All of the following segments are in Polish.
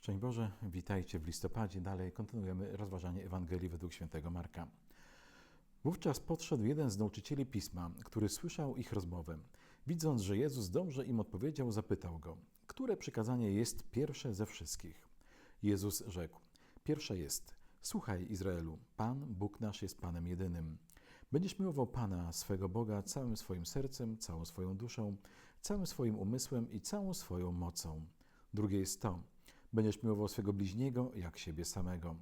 Szczęść Boże, witajcie w listopadzie. Dalej kontynuujemy rozważanie Ewangelii według świętego Marka. Wówczas podszedł jeden z nauczycieli pisma, który słyszał ich rozmowę. Widząc, że Jezus dobrze im odpowiedział, zapytał go, które przykazanie jest pierwsze ze wszystkich. Jezus rzekł: Pierwsze jest: Słuchaj, Izraelu, Pan, Bóg nasz jest Panem jedynym. Będziesz miłował Pana, swego Boga, całym swoim sercem, całą swoją duszą, całym swoim umysłem i całą swoją mocą. Drugie jest to: Będziesz miłował swego bliźniego jak siebie samego.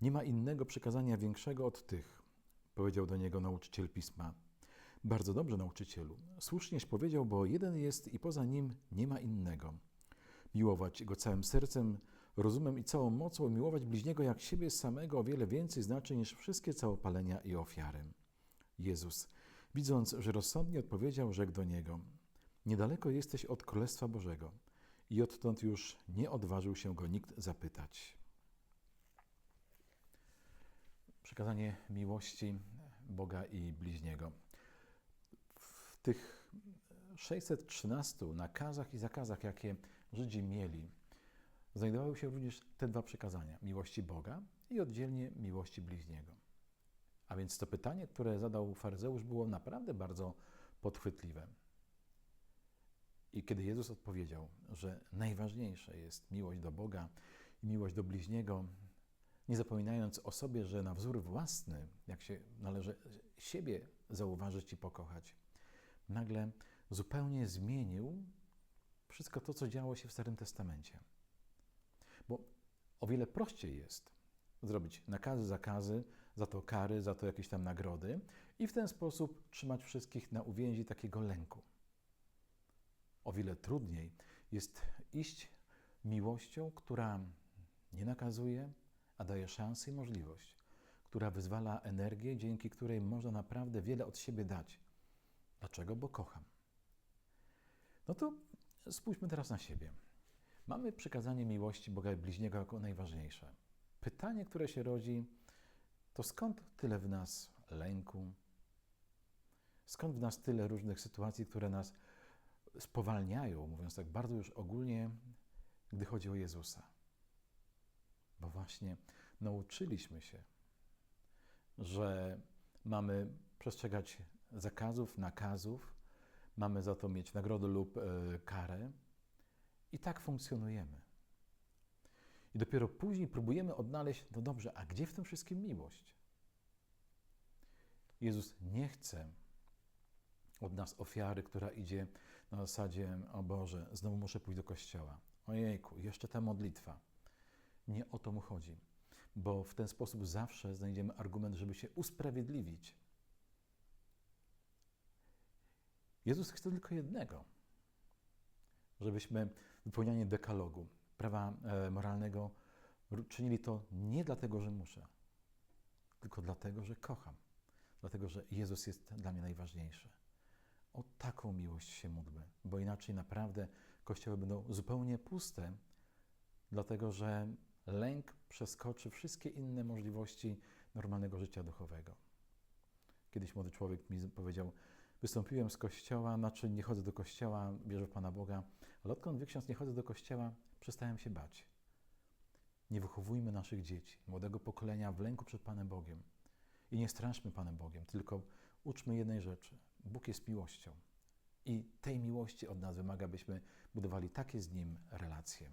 Nie ma innego przykazania większego od tych, powiedział do niego nauczyciel pisma. Bardzo dobrze, nauczycielu. Słusznieś powiedział, bo jeden jest i poza nim nie ma innego. Miłować go całym sercem, rozumem i całą mocą, miłować bliźniego jak siebie samego o wiele więcej znaczy niż wszystkie całopalenia i ofiary. Jezus, widząc, że rozsądnie odpowiedział, rzekł do niego: Niedaleko jesteś od Królestwa Bożego. I odtąd już nie odważył się go nikt zapytać. Przekazanie miłości Boga i bliźniego. W tych 613 nakazach i zakazach, jakie Żydzi mieli, znajdowały się również te dwa przekazania: miłości Boga i oddzielnie miłości bliźniego. A więc to pytanie, które zadał faryzeusz, było naprawdę bardzo podchwytliwe. I kiedy Jezus odpowiedział, że najważniejsze jest miłość do Boga i miłość do bliźniego, nie zapominając o sobie, że na wzór własny, jak się należy siebie zauważyć i pokochać, nagle zupełnie zmienił wszystko to, co działo się w Starym Testamencie. Bo o wiele prościej jest zrobić nakazy, zakazy, za to kary, za to jakieś tam nagrody i w ten sposób trzymać wszystkich na uwięzi takiego lęku. O wiele trudniej jest iść miłością, która nie nakazuje, a daje szansę i możliwość, która wyzwala energię, dzięki której można naprawdę wiele od siebie dać. Dlaczego? Bo kocham. No to spójrzmy teraz na siebie. Mamy przykazanie miłości Boga i bliźniego jako najważniejsze. Pytanie, które się rodzi, to skąd tyle w nas lęku? Skąd w nas tyle różnych sytuacji, które nas spowalniają, mówiąc tak bardzo już ogólnie, gdy chodzi o Jezusa? Bo właśnie nauczyliśmy się, że mamy przestrzegać zakazów, nakazów, mamy za to mieć nagrodę lub e, karę i tak funkcjonujemy. I dopiero później próbujemy odnaleźć, no dobrze, a gdzie w tym wszystkim miłość? Jezus nie chce od nas ofiary, która idzie na zasadzie, o Boże, znowu muszę pójść do kościoła. Ojejku, jeszcze ta modlitwa. Nie o to mu chodzi, bo w ten sposób zawsze znajdziemy argument, żeby się usprawiedliwić. Jezus chce tylko jednego, żebyśmy wypełnianie dekalogu, prawa e, moralnego, czynili to nie dlatego, że muszę, tylko dlatego, że kocham, dlatego, że Jezus jest dla mnie najważniejszy. O taką miłość się módlmy, bo inaczej naprawdę kościoły będą zupełnie puste, dlatego że lęk przeskoczy wszystkie inne możliwości normalnego życia duchowego. Kiedyś młody człowiek mi powiedział: Wystąpiłem z kościoła, znaczy nie chodzę do kościoła, wierzę w Pana Boga, ale odkąd wyksiądz nie chodzę do kościoła, przestałem się bać. Nie wychowujmy naszych dzieci, młodego pokolenia w lęku przed Panem Bogiem. I nie straszmy Panem Bogiem, tylko uczmy jednej rzeczy. Bóg jest miłością. I tej miłości od nas wymaga, byśmy budowali takie z Nim relacje.